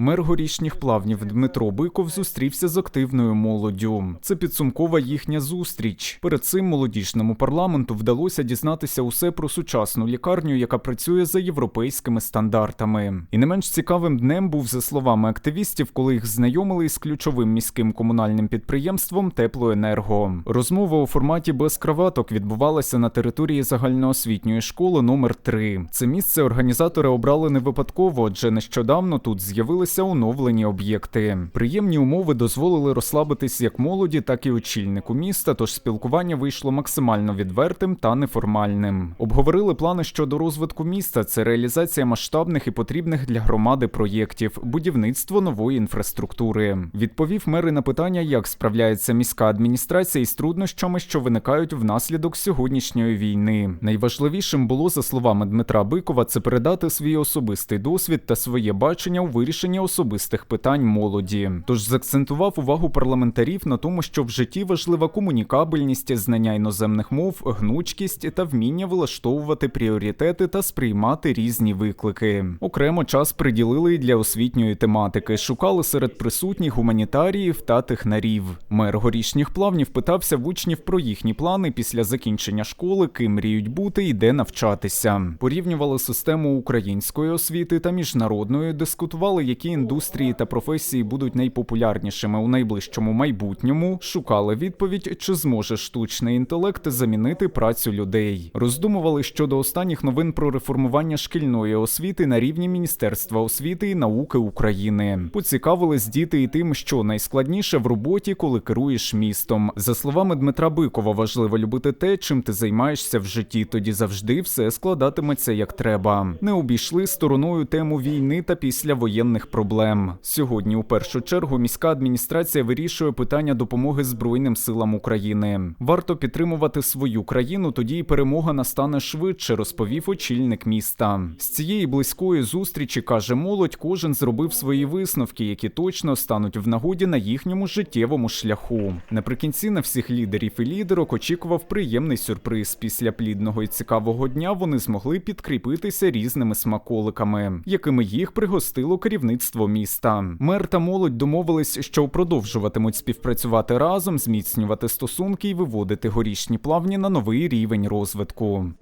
Мер горішніх плавнів Дмитро Биков зустрівся з активною молоддю. Це підсумкова їхня зустріч. Перед цим молодіжному парламенту вдалося дізнатися усе про сучасну лікарню, яка працює за європейськими стандартами. І не менш цікавим днем був, за словами активістів, коли їх знайомили із ключовим міським комунальним підприємством Теплоенерго. Розмова у форматі без краваток відбувалася на території загальноосвітньої школи номер 3 Це місце організатори обрали не випадково, адже нещодавно тут з'явилися оновлені об'єкти. Приємні умови дозволили розслабитись як молоді, так і очільнику міста. Тож спілкування вийшло максимально відвертим та неформальним. Обговорили плани щодо розвитку міста. Це реалізація масштабних і потрібних для громади проєктів, будівництво нової інфраструктури. Відповів мери на питання, як справляється міська адміністрація із труднощами, що виникають внаслідок сьогоднішньої війни. Найважливішим було, за словами Дмитра Бикова, це передати свій особистий досвід та своє бачення у вирішенні особистих питань молоді. Тож заакцентував увагу парламентарів на тому, що в житті важлива комунікабельність, знання іноземних мов, гнучкість та вміння вилаштовувати пріоритети та сприймати різні виклики. Окремо час приділили для освітньої тематики. Шукали серед присутніх гуманітаріїв та технарів. Мер горішніх плавнів питався в учнів про їхні плани після закінчення школи, ким мріють бути і де навчатися. Порівнювали систему української освіти та міжнародної, дискутували, які індустрії та професії будуть найпопулярнішими у найближчому майбутньому. Шукали відповідь, чи зможе штучний інтелект замінити працю людей. Роздумували щодо останніх новин про реформування шкільної освіти на рівні Міністерства освіти і науки України. Поцікавились діти і тим, що найскладніше в роботі, коли керуєш містом. За словами Дмитра Бикова, важливо любити те, чим ти займаєшся в житті. Тоді завжди все складатиметься як треба. Не обійшли стороною тему війни та післявоєнних проблем. Сьогодні, у першу чергу, міська адміністрація вирішує питання допомоги Збройним силам України. Варто підтримувати свою країну, тоді і перемога настане швидше, розповів очільник міста. З цієї близької зустрічі каже молодь, кожен зробив свої висновки, які точно стануть в нагоді на їхньому життєвому шляху. Наприкінці на всіх лідерів і лідерок очікував приємний сюрприз. Після плідного і цікавого дня вони змогли підкріпитися різними смаколиками, якими їх пригостило керівництво міста. Мер та молодь домовились, що продовжуватимуть співпрацювати разом, зміцнювати стосунки і виводити горішні плавні на новий рівень розвитку.